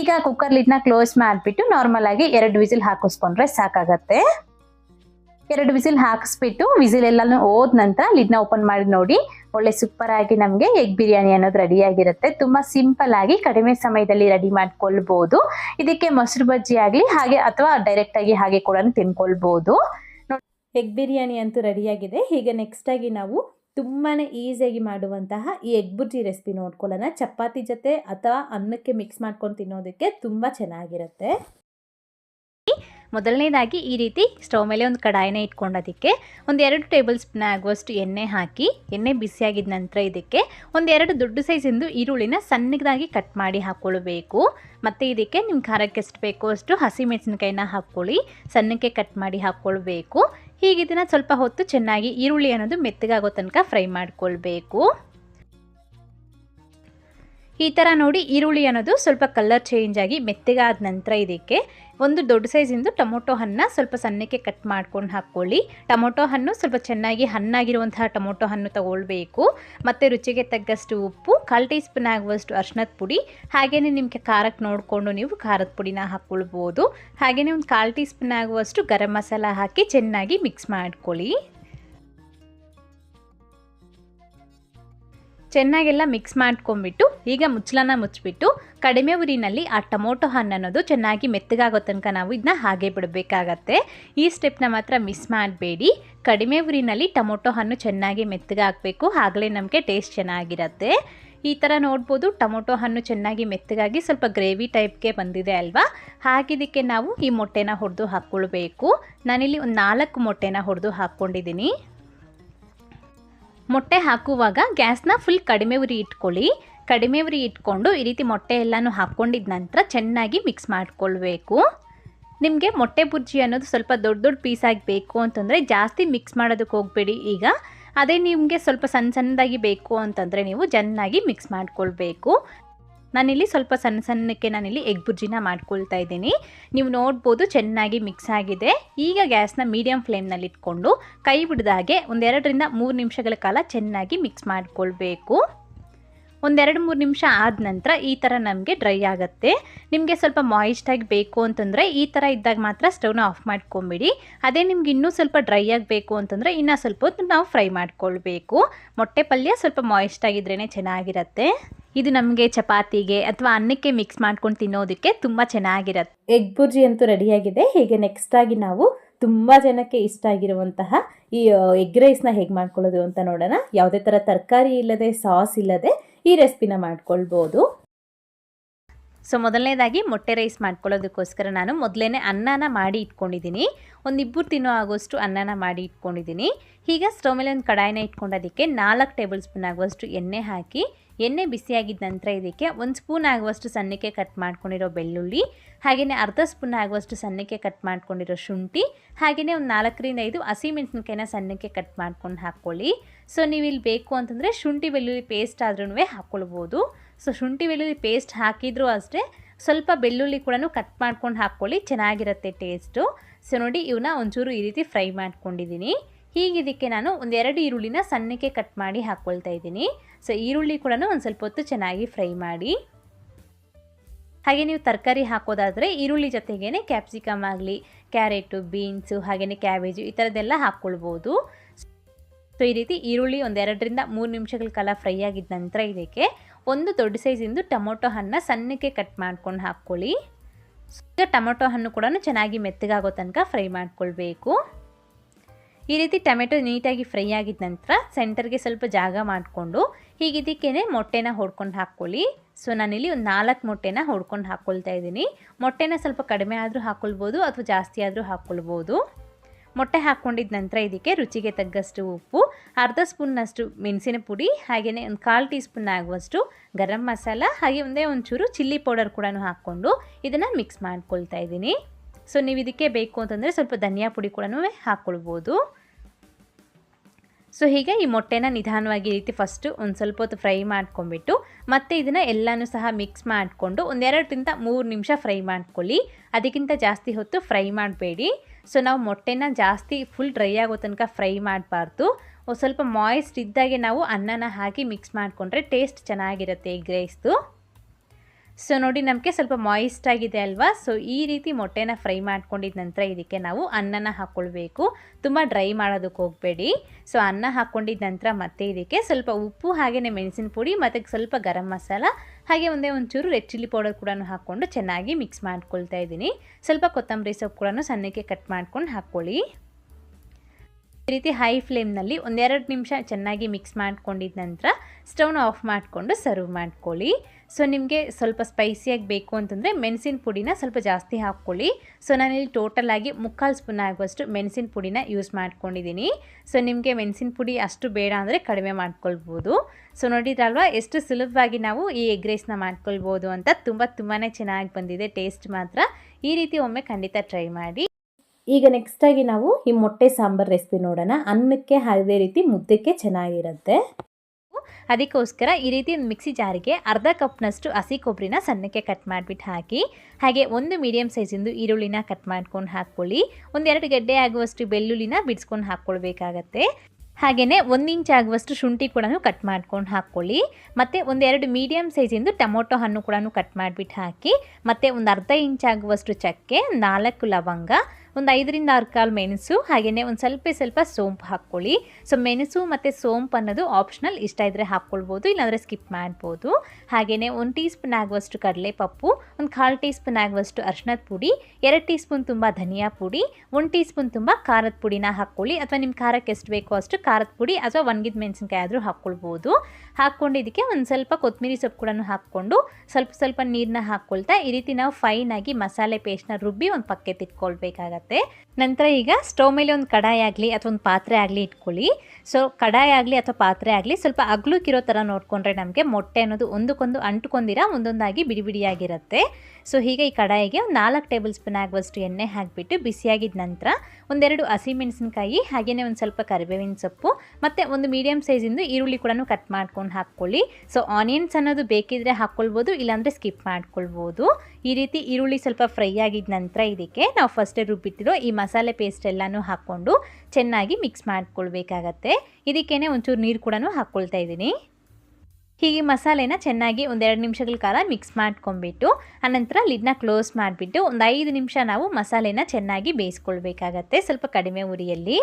ಈಗ ಕುಕ್ಕರ್ ಲಿಡ್ನ ಕ್ಲೋಸ್ ಮಾಡಿಬಿಟ್ಟು ನಾರ್ಮಲ್ ಆಗಿ ಎರಡು ವಿಸಿಲ್ ಹಾಕಿಸ್ಕೊಂಡ್ರೆ ಸಾಕಾಗತ್ತೆ. ಎರಡು ವಿಸಿಲ್ ಹಾಕಿಸ್ಬಿಟ್ಟು ವಿಸಿಲ್ ಎಲ್ಲಾನು ಹೋದ ನಂತರ ಲಿಡ್ನ ಓಪನ್ ಮಾಡಿ ನೋಡಿ. ಒಳ್ಳೆ ಸೂಪರ್ ಆಗಿ ನಮಗೆ ಎಗ್ ಬಿರಿಯಾನಿ ಅನ್ನೋದು ರೆಡಿ ಆಗಿರುತ್ತೆ. ತುಂಬ ಸಿಂಪಲ್ ಆಗಿ ಕಡಿಮೆ ಸಮಯದಲ್ಲಿ ರೆಡಿ ಮಾಡ್ಕೊಳ್ಬೋದು. ಇದಕ್ಕೆ ಮೊಸರು ಬಜ್ಜಿ ಆಗಲಿ, ಹಾಗೆ ಅಥವಾ ಡೈರೆಕ್ಟ್ ಆಗಿ ಹಾಗೆ ಕೂಡ ತಿನ್ಕೊಳ್ಬೋದು. ಎಗ್ ಬಿರಿಯಾನಿ ಅಂತೂ ರೆಡಿಯಾಗಿದೆ ಈಗ ನೆಕ್ಸ್ಟಾಗಿ ನಾವು ತುಂಬಾ ಈಸಿಯಾಗಿ ಮಾಡುವಂತಹ ಈ ಎಗ್ ಬುರ್ಜಿ ರೆಸಿಪಿ ನೋಡ್ಕೊಳ್ಳೋಣ. ಚಪಾತಿ ಜೊತೆ ಅಥವಾ ಅನ್ನಕ್ಕೆ ಮಿಕ್ಸ್ ಮಾಡ್ಕೊಂಡು ತಿನ್ನೋದಕ್ಕೆ ತುಂಬ ಚೆನ್ನಾಗಿರುತ್ತೆ. ಮೊದಲನೇದಾಗಿ ಈ ರೀತಿ ಸ್ಟವ್ ಮೇಲೆ ಒಂದು ಕಡಾಯಿನ ಇಟ್ಕೊಂಡೋದಕ್ಕೆ ಒಂದು ಎರಡು ಟೇಬಲ್ ಸ್ಪೂನ್ ಆಗುವಷ್ಟು ಎಣ್ಣೆ ಹಾಕಿ, ಎಣ್ಣೆ ಬಿಸಿಯಾಗಿದ ನಂತರ ಇದಕ್ಕೆ ಒಂದೆರಡು ದೊಡ್ಡ ಸೈಜಿಂದು ಈರುಳ್ಳಿನ ಸಣ್ಣದಾಗಿ ಕಟ್ ಮಾಡಿ ಹಾಕ್ಕೊಳ್ಬೇಕು ಮತ್ತು ಇದಕ್ಕೆ ನಿಮ್ಮ ಖಾರಕ್ಕೆ ಎಷ್ಟು ಬೇಕೋ ಅಷ್ಟು ಹಸಿಮೆಣಸಿನಕಾಯಿನ ಹಾಕ್ಕೊಳ್ಳಿ ಸಣ್ಣಕ್ಕೆ ಕಟ್ ಮಾಡಿ ಹಾಕ್ಕೊಳ್ಬೇಕು ಹೀಗೆ ಇದನ್ನು ಸ್ವಲ್ಪ ಹೊತ್ತು ಚೆನ್ನಾಗಿ ಈರುಳ್ಳಿ ಅನ್ನೋದು ಮೆತ್ತಗಾಗೋ ತನಕ ಫ್ರೈ ಮಾಡ್ಕೊಳ್ಬೇಕು. ಈ ಥರ ನೋಡಿ ಈರುಳ್ಳಿ ಅನ್ನೋದು ಸ್ವಲ್ಪ ಕಲರ್ ಚೇಂಜ್ ಆಗಿ ಮೆತ್ತಗಾದ ನಂತರ ಇದಕ್ಕೆ ಒಂದು ದೊಡ್ಡ ಸೈಜಿಂದು ಟೊಮೊಟೊ ಹಣ್ಣು ಸ್ವಲ್ಪ ಸಣ್ಣಕ್ಕೆ ಕಟ್ ಮಾಡ್ಕೊಂಡು ಹಾಕ್ಕೊಳ್ಳಿ ಟೊಮೊಟೊ ಹಣ್ಣು ಸ್ವಲ್ಪ ಚೆನ್ನಾಗಿ ಹಣ್ಣಾಗಿರುವಂತಹ ಟೊಮೊಟೊ ಹಣ್ಣು ತಗೊಳ್ಬೇಕು. ಮತ್ತು ರುಚಿಗೆ ತಗ್ಗಷ್ಟು ಉಪ್ಪು, ಕಾಲು ಟೀ ಸ್ಪೂನ್ ಆಗುವಷ್ಟು ಅರ್ಶಿನದ ಪುಡಿ ಹಾಗೆಯೇ ನಿಮಗೆ ಖಾರಕ್ಕೆ ನೋಡಿಕೊಂಡು ನೀವು ಖಾರದ ಪುಡಿನ ಹಾಕ್ಕೊಳ್ಬೋದು ಹಾಗೆಯೇ ಒಂದು ಕಾಲು ಟೀ ಸ್ಪೂನ್ ಆಗುವಷ್ಟು ಗರಂ ಮಸಾಲ ಹಾಕಿ ಚೆನ್ನಾಗಿ ಮಿಕ್ಸ್ ಮಾಡ್ಕೊಳ್ಳಿ. ಚೆನ್ನಾಗೆಲ್ಲ ಮಿಕ್ಸ್ ಮಾಡ್ಕೊಂಬಿಟ್ಟು ಈಗ ಮುಚ್ಚಲನ್ನ ಮುಚ್ಚಿಬಿಟ್ಟು ಕಡಿಮೆ ಉರಿನಲ್ಲಿ ಆ ಟೊಮೊಟೊ ಹಣ್ಣು ಅನ್ನೋದು ಚೆನ್ನಾಗಿ ಮೆತ್ತಗಾಗೋ ತನಕ ನಾವು ಇದನ್ನ ಹಾಗೆ ಬಿಡಬೇಕಾಗತ್ತೆ. ಈ ಸ್ಟೆಪ್ನ ಮಾತ್ರ ಮಿಸ್ ಮಾಡಬೇಡಿ. ಕಡಿಮೆ ಉರಿನಲ್ಲಿ ಟೊಮೊಟೊ ಹಣ್ಣು ಚೆನ್ನಾಗಿ ಮೆತ್ತಗಾಗಬೇಕು. ಆಗಲೇ ನಮಗೆ ಟೇಸ್ಟ್ ಚೆನ್ನಾಗಿರುತ್ತೆ. ಈ ಥರ ನೋಡ್ಬೋದು ಟೊಮೊಟೊ ಹಣ್ಣು ಚೆನ್ನಾಗಿ ಮೆತ್ತಗಾಗಿ ಸ್ವಲ್ಪ ಗ್ರೇವಿ ಟೈಪ್ಗೆ ಬಂದಿದೆ ಅಲ್ವಾ? ಹಾಗಿದ್ದಕ್ಕೆ ನಾವು ಈ ಮೊಟ್ಟೆನ ಹೊಡೆದು ಹಾಕ್ಕೊಳ್ಬೇಕು. ನಾನಿಲ್ಲಿ ಒಂದು ನಾಲ್ಕು ಮೊಟ್ಟೆನ ಹೊಡೆದು ಹಾಕ್ಕೊಂಡಿದ್ದೀನಿ ಮೊಟ್ಟೆ ಹಾಕುವಾಗ ಗ್ಯಾಸ್ನ ಫುಲ್ ಕಡಿಮೆ ಉರಿ ಇಟ್ಕೊಳ್ಳಿ. ಕಡಿಮೆ ಉರಿ ಇಟ್ಕೊಂಡು ಈ ರೀತಿ ಮೊಟ್ಟೆ ಎಲ್ಲನೂ ಹಾಕ್ಕೊಂಡಿದ ನಂತರ ಚೆನ್ನಾಗಿ ಮಿಕ್ಸ್ ಮಾಡಿಕೊಳ್ಬೇಕು. ನಿಮಗೆ ಮೊಟ್ಟೆ ಬುರ್ಜಿ ಅನ್ನೋದು ಸ್ವಲ್ಪ ದೊಡ್ಡ ದೊಡ್ಡ ಪೀಸಾಗಿ ಬೇಕು ಅಂತಂದರೆ ಜಾಸ್ತಿ ಮಿಕ್ಸ್ ಮಾಡೋದಕ್ಕೆ ಹೋಗಬೇಡಿ ಈಗ. ಅದೇ ನಿಮಗೆ ಸ್ವಲ್ಪ ಸಣ್ಣ ಸಣ್ಣದಾಗಿ ಬೇಕು ಅಂತಂದರೆ ನೀವು ಚೆನ್ನಾಗಿ ಮಿಕ್ಸ್ ಮಾಡ್ಕೊಳ್ಬೇಕು. ನಾನಿಲ್ಲಿ ಸ್ವಲ್ಪ ಸಣ್ಣ ಸಣ್ಣಕ್ಕೆ ನಾನಿಲ್ಲಿ ಎಗ್ ಬುರ್ಜಿನ ಮಾಡ್ಕೊಳ್ತಾ ಇದ್ದೀನಿ. ನೀವು ನೋಡ್ಬೋದು ಚೆನ್ನಾಗಿ ಮಿಕ್ಸ್ ಆಗಿದೆ. ಈಗ ಗ್ಯಾಸ್ನ ಮೀಡಿಯಮ್ ಫ್ಲೇಮ್ನಲ್ಲಿ ಇಟ್ಕೊಂಡು ಕೈ ಬಿಡ್ದಾಗೆ ಒಂದೆರಡರಿಂದ ಮೂರು ನಿಮಿಷಗಳ ಕಾಲ ಚೆನ್ನಾಗಿ ಮಿಕ್ಸ್ ಮಾಡಿಕೊಳ್ಬೇಕು. ಒಂದೆರಡು ಮೂರು ನಿಮಿಷ ಆದ ನಂತರ ಈ ಥರ ನಮಗೆ ಡ್ರೈ ಆಗುತ್ತೆ. ನಿಮಗೆ ಸ್ವಲ್ಪ ಮಾಯಿಸ್ಟಾಗಿ ಬೇಕು ಅಂತಂದರೆ ಈ ಥರ ಇದ್ದಾಗ ಮಾತ್ರ ಸ್ಟವ್ನ ಆಫ್ ಮಾಡ್ಕೊಂಬಿಡಿ. ಅದೇ ನಿಮ್ಗೆ ಇನ್ನೂ ಸ್ವಲ್ಪ ಡ್ರೈ ಆಗಬೇಕು ಅಂತಂದರೆ ಇನ್ನೂ ಸ್ವಲ್ಪ ನಾವು ಫ್ರೈ ಮಾಡ್ಕೊಳ್ಬೇಕು. ಮೊಟ್ಟೆ ಪಲ್ಯ ಸ್ವಲ್ಪ ಮಾಯಿಸ್ಟ್ ಆಗಿದ್ರೇ ಚೆನ್ನಾಗಿರುತ್ತೆ. ಇದು ನಮಗೆ ಚಪಾತಿಗೆ ಅಥವಾ ಅನ್ನಕ್ಕೆ ಮಿಕ್ಸ್ ಮಾಡ್ಕೊಂಡು ತಿನ್ನೋದಕ್ಕೆ ತುಂಬ ಚೆನ್ನಾಗಿರುತ್ತೆ. ಎಗ್ ಬುರ್ಜಿ ಅಂತೂ ರೆಡಿಯಾಗಿದೆ ಹೀಗೆ ನೆಕ್ಸ್ಟ್ ಆಗಿ ನಾವು ತುಂಬ ಜನಕ್ಕೆ ಇಷ್ಟ ಆಗಿರುವಂತಹ ಈ ಎಗ್ ರೈಸ್ನ ಹೇಗೆ ಮಾಡ್ಕೊಳ್ಳೋದು ಅಂತ ನೋಡೋಣ. ಯಾವುದೇ ಥರ ತರಕಾರಿ ಇಲ್ಲದೆ ಸಾಸ್ ಇಲ್ಲದೆ ಈ ರೆಸಿಪಿನ ಮಾಡ್ಕೊಳ್ಬೋದು. ಸೊ ಮೊದಲನೇದಾಗಿ ಮೊಟ್ಟೆ ರೈಸ್ ಮಾಡ್ಕೊಳ್ಳೋದಕ್ಕೋಸ್ಕರ ನಾನು ಮೊದಲೇ ಅನ್ನನ ಮಾಡಿ ಇಟ್ಕೊಂಡಿದ್ದೀನಿ. ಒಂದಿಬ್ಬರು ತಿನ್ನೋ ಆಗೋಷ್ಟು ಅನ್ನನ ಮಾಡಿ ಇಟ್ಕೊಂಡಿದ್ದೀನಿ. ಈಗ ಸ್ಟವ್ ಮೇಲೆ ಒಂದು ಕಡಾಯಿನ ಇಟ್ಕೊಂಡೋದಕ್ಕೆ ನಾಲ್ಕು ಟೇಬಲ್ ಸ್ಪೂನ್ ಆಗುವಷ್ಟು ಎಣ್ಣೆ ಹಾಕಿ, ಎಣ್ಣೆ ಬಿಸಿಯಾಗಿದ್ದ ನಂತರ ಇದಕ್ಕೆ ಒಂದು ಸ್ಪೂನ್ ಆಗುವಷ್ಟು ಸಣ್ಣಕ್ಕೆ ಕಟ್ ಮಾಡ್ಕೊಂಡಿರೋ ಬೆಳ್ಳುಳ್ಳಿ, ಹಾಗೆಯೇ ಅರ್ಧ ಸ್ಪೂನ್ ಆಗುವಷ್ಟು ಸಣ್ಣಕ್ಕೆ ಕಟ್ ಮಾಡ್ಕೊಂಡಿರೋ ಶುಂಠಿ, ಹಾಗೆಯೇ ಒಂದು ನಾಲ್ಕರಿಂದ ಐದು ಹಸಿಮೆಣಸಿನ್ಕಾಯಿನ ಸಣ್ಣಕ್ಕೆ ಕಟ್ ಮಾಡ್ಕೊಂಡು ಹಾಕ್ಕೊಳ್ಳಿ. ಸೊ ನೀವು ಇಲ್ಲಿ ಬೇಕು ಅಂತಂದರೆ ಶುಂಠಿ, ಬೆಳ್ಳುಳ್ಳಿ ಪೇಸ್ಟ್ ಆದ್ರೂ ಹಾಕ್ಕೊಳ್ಬೋದು. ಸೊ ಶುಂಠಿ ಬೆಳ್ಳುಳ್ಳಿ ಪೇಸ್ಟ್ ಹಾಕಿದರೂ ಅಷ್ಟೇ ಸ್ವಲ್ಪ ಬೆಳ್ಳುಳ್ಳಿ ಕೂಡ ಕಟ್ ಮಾಡ್ಕೊಂಡು ಹಾಕ್ಕೊಳ್ಳಿ, ಚೆನ್ನಾಗಿರುತ್ತೆ ಟೇಸ್ಟು ಸೊ ನೋಡಿ ಇವನ್ನ ಒಂಚೂರು ಈ ರೀತಿ ಫ್ರೈ ಮಾಡ್ಕೊಂಡಿದ್ದೀನಿ. ಹೀಗಿದಕ್ಕೆ ನಾನು ಒಂದೆರಡು ಈರುಳ್ಳಿನ ಸಣ್ಣಕ್ಕೆ ಕಟ್ ಮಾಡಿ ಹಾಕ್ಕೊಳ್ತಾ ಇದ್ದೀನಿ. ಸೊ ಈರುಳ್ಳಿ ಕೂಡ ಒಂದು ಸ್ವಲ್ಪ ಹೊತ್ತು ಚೆನ್ನಾಗಿ ಫ್ರೈ ಮಾಡಿ. ಹಾಗೆ ನೀವು ತರಕಾರಿ ಹಾಕೋದಾದರೆ ಈರುಳ್ಳಿ ಜೊತೆಗೇ ಕ್ಯಾಪ್ಸಿಕಮ್ ಆಗಲಿ ಕ್ಯಾರೆಟು ಬೀನ್ಸು ಹಾಗೆಯೇ ಕ್ಯಾಬೇಜು ಈ ಥರದ್ದೆಲ್ಲ ಹಾಕ್ಕೊಳ್ಬೋದು. ಸೊ ಈ ರೀತಿ ಈರುಳ್ಳಿ ಒಂದೆರಡರಿಂದ ಮೂರು ನಿಮಿಷಗಳ ಕಾಲ ಫ್ರೈ ಆಗಿದ ನಂತರ ಇದಕ್ಕೆ ಒಂದು ದೊಡ್ಡ ಸೈಜಿಂದು ಟೊಮೊಟೊ ಹಣ್ಣು ಸಣ್ಣಕ್ಕೆ ಕಟ್ ಮಾಡ್ಕೊಂಡು ಹಾಕ್ಕೊಳ್ಳಿ. ಈಗ ಟೊಮೊಟೊ ಹಣ್ಣು ಕೂಡ ಚೆನ್ನಾಗಿ ಮೆತ್ತಗಾಗೋ ತನಕ ಫ್ರೈ ಮಾಡ್ಕೊಳ್ಬೇಕು. ಈ ರೀತಿ ಟೊಮೆಟೊ ನೀಟಾಗಿ ಫ್ರೈ ಆಗಿದ ನಂತರ ಸೆಂಟರ್ಗೆ ಸ್ವಲ್ಪ ಜಾಗ ಮಾಡಿಕೊಂಡು ಹೀಗಿದ್ದಕ್ಕೇ ಮೊಟ್ಟೆನ ಹೊಡ್ಕೊಂಡು ಹಾಕ್ಕೊಳ್ಳಿ. ಸೊ ನಾನಿಲ್ಲಿ ಒಂದು ನಾಲ್ಕು ಮೊಟ್ಟೆನ ಹೊಡ್ಕೊಂಡು ಹಾಕ್ಕೊಳ್ತಾ ಇದ್ದೀನಿ. ಮೊಟ್ಟೆನ ಸ್ವಲ್ಪ ಕಡಿಮೆ ಆದರೂ ಹಾಕ್ಕೊಳ್ಬೋದು ಅಥವಾ ಜಾಸ್ತಿ ಆದರೂ ಹಾಕ್ಕೊಳ್ಬೋದು. ಮೊಟ್ಟೆ ಹಾಕ್ಕೊಂಡಿದ್ದ ನಂತರ ಇದಕ್ಕೆ ರುಚಿಗೆ ತಗ್ಗಷ್ಟು ಉಪ್ಪು, ಅರ್ಧ ಸ್ಪೂನ್ನಷ್ಟು ಮೆಣಸಿನ ಪುಡಿ ಹಾಗೆಯೇ ಒಂದು ಕಾಲು ಟೀ ಸ್ಪೂನ್ ಆಗುವಷ್ಟು ಗರಂ ಮಸಾಲ, ಹಾಗೆ ಒಂದೇ ಒಂಚೂರು ಚಿಲ್ಲಿ ಪೌಡರ್ ಕೂಡ ಹಾಕ್ಕೊಂಡು ಇದನ್ನು ಮಿಕ್ಸ್ ಮಾಡ್ಕೊಳ್ತಾ ಇದ್ದೀನಿ. ಸೊ, ನೀವು ಇದಕ್ಕೆ ಬೇಕು ಅಂತಂದರೆ ಸ್ವಲ್ಪ ಧನಿಯಾ ಪುಡಿ ಕೂಡ ಹಾಕ್ಕೊಳ್ಬೋದು ಸೊ, ಹೀಗೆ ಈ ಮೊಟ್ಟೆನ ನಿಧಾನವಾಗಿ ಈ ರೀತಿ ಫಸ್ಟು ಒಂದು ಸ್ವಲ್ಪ ಹೊತ್ತು ಫ್ರೈ ಮಾಡ್ಕೊಂಬಿಟ್ಟು ಮತ್ತೆ ಇದನ್ನು ಎಲ್ಲನೂ ಸಹ ಮಿಕ್ಸ್ ಮಾಡಿಕೊಂಡು ಒಂದೆರಡರಿಂದ ಮೂರು ನಿಮಿಷ ಫ್ರೈ ಮಾಡ್ಕೊಳ್ಳಿ. ಅದಕ್ಕಿಂತ ಜಾಸ್ತಿ ಹೊತ್ತು ಫ್ರೈ ಮಾಡಬೇಡಿ. ಸೊ ನಾವು ಮೊಟ್ಟೆನ ಜಾಸ್ತಿ ಫುಲ್ ಡ್ರೈ ಆಗೋ ತನಕ ಫ್ರೈ ಮಾಡಬಾರ್ದು. ಸ್ವಲ್ಪ ಮಾಯಿಸ್ಟ್ ಇದ್ದಾಗೆ ನಾವು ಅನ್ನನ ಹಾಕಿ ಮಿಕ್ಸ್ ಮಾಡಿಕೊಂಡ್ರೆ ಟೇಸ್ಟ್ ಚೆನ್ನಾಗಿರುತ್ತೆ ಎಗ್ ರೈಸ್ದು ಸೊ ನೋಡಿ, ನಮಗೆ ಸ್ವಲ್ಪ ಮಾಯಿಸ್ಟ್ ಆಗಿದೆ ಅಲ್ವಾ? ಸೊ ಈ ರೀತಿ ಮೊಟ್ಟೆನ ಫ್ರೈ ಮಾಡ್ಕೊಂಡಿದ್ದ ನಂತರ ಇದಕ್ಕೆ ನಾವು ಅನ್ನನ ಹಾಕ್ಕೊಳ್ಬೇಕು ತುಂಬ ಡ್ರೈ ಮಾಡೋದಕ್ಕೆ ಹೋಗಬೇಡಿ. ಸೊ ಅನ್ನ ಹಾಕ್ಕೊಂಡಿದ್ದ ನಂತರ ಮತ್ತೆ ಇದಕ್ಕೆ ಸ್ವಲ್ಪ ಉಪ್ಪು ಹಾಗೆಯೇ ಮೆಣಸಿನ ಪುಡಿ ಮತ್ತು ಸ್ವಲ್ಪ ಗರಂ ಮಸಾಲ, ಹಾಗೆ ಒಂದೇ ಒಂಚೂರು ರೆಡ್ ಚಿಲ್ಲಿ ಪೌಡರ್ ಕೂಡ ಹಾಕ್ಕೊಂಡು ಚೆನ್ನಾಗಿ ಮಿಕ್ಸ್ ಮಾಡ್ಕೊಳ್ತಾ ಇದ್ದೀನಿ. ಸ್ವಲ್ಪ ಕೊತ್ತಂಬರಿ ಸೊಪ್ಪು ಕೂಡ ಸಣ್ಣಕ್ಕೆ ಕಟ್ ಮಾಡ್ಕೊಂಡು ಹಾಕ್ಕೊಳ್ಳಿ. ಈ ರೀತಿ ಹೈ ಫ್ಲೇಮ್ನಲ್ಲಿ ಒಂದೆರಡು ನಿಮಿಷ ಚೆನ್ನಾಗಿ ಮಿಕ್ಸ್ ಮಾಡ್ಕೊಂಡಿದ್ದ ನಂತರ ಸ್ಟೌನ್ ಆಫ್ ಮಾಡಿಕೊಂಡು ಸರ್ವ್ ಮಾಡ್ಕೊಳ್ಳಿ. ಸೊ ನಿಮಗೆ ಸ್ವಲ್ಪ ಸ್ಪೈಸಿಯಾಗಿ ಬೇಕು ಅಂತಂದರೆ ಮೆಣಸಿನ ಪುಡಿನ ಸ್ವಲ್ಪ ಜಾಸ್ತಿ ಹಾಕ್ಕೊಳ್ಳಿ. ಸೊ ನಾನಿಲ್ಲಿ ಟೋಟಲಾಗಿ ಮುಕ್ಕಾಲು ಸ್ಪೂನ್ ಆಗುವಷ್ಟು ಮೆಣಸಿನ ಪುಡಿನ ಯೂಸ್ ಮಾಡ್ಕೊಂಡಿದ್ದೀನಿ ಸೊ ನಿಮಗೆ ಮೆಣಸಿನ ಪುಡಿ ಅಷ್ಟು ಬೇಡ ಅಂದರೆ ಕಡಿಮೆ ಮಾಡ್ಕೊಳ್ಬೋದು. ಸೊ ನೋಡಿದ್ರಲ್ವಾ, ಎಷ್ಟು ಸುಲಭವಾಗಿ ನಾವು ಈ ಎಗ್ ರೈಸ್ನ ಮಾಡ್ಕೊಳ್ಬೋದು ಅಂತ ತುಂಬ ತುಂಬಾ ಚೆನ್ನಾಗಿ ಬಂದಿದೆ ಟೇಸ್ಟ್ ಮಾತ್ರ. ಈ ರೀತಿ ಒಮ್ಮೆ ಖಂಡಿತ ಟ್ರೈ ಮಾಡಿ. ಈಗ ನೆಕ್ಸ್ಟಾಗಿ ನಾವು ಈ ಮೊಟ್ಟೆ ಸಾಂಬಾರ್ ರೆಸಿಪಿ ನೋಡೋಣ. ಅನ್ನಕ್ಕೆ ಅದೇ ರೀತಿ ಮುದ್ದಕ್ಕೆ ಚೆನ್ನಾಗಿರುತ್ತೆ. ಅದಕ್ಕೋಸ್ಕರ ಈ ರೀತಿ ಒಂದು ಮಿಕ್ಸಿ ಜಾರಿಗೆ ಅರ್ಧ ಕಪ್ನಷ್ಟು ಹಸಿ ಕೊಬ್ಬರಿನ ಸಣ್ಣಕ್ಕೆ ಕಟ್ ಮಾಡಿಬಿಟ್ಟು ಹಾಕಿ, ಹಾಗೆ ಒಂದು ಮೀಡಿಯಮ್ ಸೈಜಿಂದು ಈರುಳ್ಳಿನ ಕಟ್ ಮಾಡ್ಕೊಂಡು ಹಾಕ್ಕೊಳ್ಳಿ. ಒಂದೆರಡು ಗಡ್ಡೆ ಆಗುವಷ್ಟು ಬೆಳ್ಳುಳ್ಳಿನ ಬಿಡಿಸ್ಕೊಂಡು ಹಾಕ್ಕೊಳ್ಬೇಕಾಗತ್ತೆ. ಹಾಗೆಯೇ ಒಂದು ಇಂಚ್ ಆಗುವಷ್ಟು ಶುಂಠಿ ಕೂಡ ಕಟ್ ಮಾಡ್ಕೊಂಡು ಹಾಕ್ಕೊಳ್ಳಿ. ಮತ್ತು ಒಂದೆರಡು ಮೀಡಿಯಮ್ ಸೈಜಿಂದು ಟೊಮೊಟೊ ಹಣ್ಣು ಕೂಡ ಕಟ್ ಮಾಡಿಬಿಟ್ಟು ಹಾಕಿ, ಮತ್ತು ಒಂದು ಅರ್ಧ ಇಂಚ್ ಆಗುವಷ್ಟು ಚಕ್ಕೆ, ನಾಲ್ಕು ಲವಂಗ ಒಂದು ಐದರಿಂದ ಆರು ಕಾಲು ಮೆಣಸು ಹಾಗೆಯೇ ಒಂದು ಸ್ವಲ್ಪ ಸ್ವಲ್ಪ ಸೋಂಪು ಹಾಕ್ಕೊಳ್ಳಿ. ಸೊ ಮೆಣಸು ಮತ್ತು ಸೋಂಪು ಅನ್ನೋದು ಆಪ್ಷನಲ್ ಇಷ್ಟ ಇದ್ದರೆ ಹಾಕ್ಕೊಳ್ಬೋದು, ಇಲ್ಲಾಂದರೆ ಸ್ಕಿಪ್ ಮಾಡ್ಬೋದು. ಹಾಗೆಯೇ ಒಂದು ಟೀ ಸ್ಪೂನ್ ಆಗುವಷ್ಟು ಕಡಲೆಪಪ್ಪು, ಒಂದು ಕಾಲು ಟೀ ಸ್ಪೂನ್ ಆಗುವಷ್ಟು ಅರ್ಶಿನದ ಪುಡಿ, ಎರಡು ಟೀ ಸ್ಪೂನ್ ತುಂಬ ಧನಿಯಾ ಪುಡಿ, ಒಂದು ಟೀ ಸ್ಪೂನ್ ತುಂಬ ಖಾರದ ಪುಡಿನ ಹಾಕ್ಕೊಳ್ಳಿ. ಅಥವಾ ನಿಮ್ಮ ಖಾರಕ್ಕೆ ಎಷ್ಟು ಬೇಕೋ ಅಷ್ಟು ಖಾರದ ಪುಡಿ ಅಥವಾ ಒಣಗಿದ ಮೆಣಸಿನ್ಕಾಯಿ ಆದರೂ ಹಾಕ್ಕೊಳ್ಬೋದು. ಹಾಕ್ಕೊಂಡು ಇದಕ್ಕೆ ಒಂದು ಸ್ವಲ್ಪ ಕೊತ್ತಂಬರಿ ಸೊಪ್ಪು ಕೂಡ ಹಾಕ್ಕೊಂಡು ಸ್ವಲ್ಪ ಸ್ವಲ್ಪ ನೀರನ್ನ ಹಾಕ್ಕೊಳ್ತಾ, ಈ ರೀತಿ ನಾವು ಫೈನಾಗಿ ಮಸಾಲೆ ಪೇಸ್ಟ್ನ ರುಬ್ಬಿ ಒಂದು ಪಕ್ಕೆ ತಿಟ್ಕೊಳ್ಬೇಕಾಗತ್ತೆ Cuídate. ನಂತರ ಈಗ ಸ್ಟವ್ ಮೇಲೆ ಒಂದು ಕಡಾಯಿ ಆಗಲಿ ಅಥವಾ ಒಂದು ಪಾತ್ರೆ ಆಗಲಿ ಇಟ್ಕೊಳ್ಳಿ. ಸೊ ಕಡಾಯಿ ಆಗಲಿ ಅಥವಾ ಪಾತ್ರೆ ಆಗಲಿ ಸ್ವಲ್ಪ ಅಗ್ಲುಕ್ಕಿರೋ ಥರ ನೋಡಿಕೊಂಡ್ರೆ ನಮಗೆ ಮೊಟ್ಟೆ ಅನ್ನೋದು ಒಂದಕ್ಕೊಂದು ಅಂಟ್ಕೊಂಡಿರ ಒಂದೊಂದಾಗಿ ಬಿಡಿ ಬಿಡಿಯಾಗಿರುತ್ತೆ ಸೊ ಹೀಗೆ ಈ ಕಡಾಯಿಗೆ ಒಂದು ನಾಲ್ಕು ಟೇಬಲ್ ಸ್ಪೂನ್ ಆಗುವಷ್ಟು ಎಣ್ಣೆ ಹಾಕಿಬಿಟ್ಟು ಬಿಸಿಯಾಗಿದ್ದ ನಂತರ ಒಂದೆರಡು ಹಸಿಮೆಣಸಿನ್ಕಾಯಿ ಹಾಗೆಯೇ ಒಂದು ಸ್ವಲ್ಪ ಕರಿಬೇವಿನ ಸೊಪ್ಪು ಮತ್ತು ಒಂದು ಮೀಡಿಯಮ್ ಸೈಜಿಂದು ಈರುಳ್ಳಿ ಕೂಡ ಕಟ್ ಮಾಡ್ಕೊಂಡು ಹಾಕ್ಕೊಳ್ಳಿ. ಸೊ ಆನಿಯನ್ಸ್ ಅನ್ನೋದು ಬೇಕಿದ್ರೆ ಹಾಕ್ಕೊಳ್ಬೋದು, ಇಲ್ಲಾಂದರೆ ಸ್ಕಿಪ್ ಮಾಡ್ಕೊಳ್ಬೋದು. ಈ ರೀತಿ ಈರುಳ್ಳಿ ಸ್ವಲ್ಪ ಫ್ರೈ ಆಗಿದ ನಂತರ ಇದಕ್ಕೆ ನಾವು ಫಸ್ಟೇ ರುಬ್ಬಿಟ್ಟಿರೋ ಈ ಮಸಾಲೆ ಪೇಸ್ಟ್ ಎಲ್ಲನೂ ಹಾಕ್ಕೊಂಡು ಚೆನ್ನಾಗಿ ಮಿಕ್ಸ್ ಮಾಡ್ಕೊಳ್ಬೇಕಾಗತ್ತೆ. ಇದಕ್ಕೇನೆ ಒಂಚೂರು ನೀರು ಕೂಡ ಹಾಕ್ಕೊಳ್ತಾ ಇದ್ದೀನಿ. ಹೀಗೆ ಮಸಾಲೆನ ಚೆನ್ನಾಗಿ ಒಂದೆರಡು ನಿಮಿಷಗಳ ಕಾಲ ಮಿಕ್ಸ್ ಮಾಡ್ಕೊಂಬಿಟ್ಟು ಆನಂತರ ಲಿಡ್ನ ಕ್ಲೋಸ್ ಮಾಡಿಬಿಟ್ಟು ಒಂದು ಐದು ನಿಮಿಷ ನಾವು ಮಸಾಲೆನ ಚೆನ್ನಾಗಿ ಬೇಯಿಸ್ಕೊಳ್ಬೇಕಾಗತ್ತೆ ಸ್ವಲ್ಪ ಕಡಿಮೆ ಉರಿಯಲ್ಲಿ.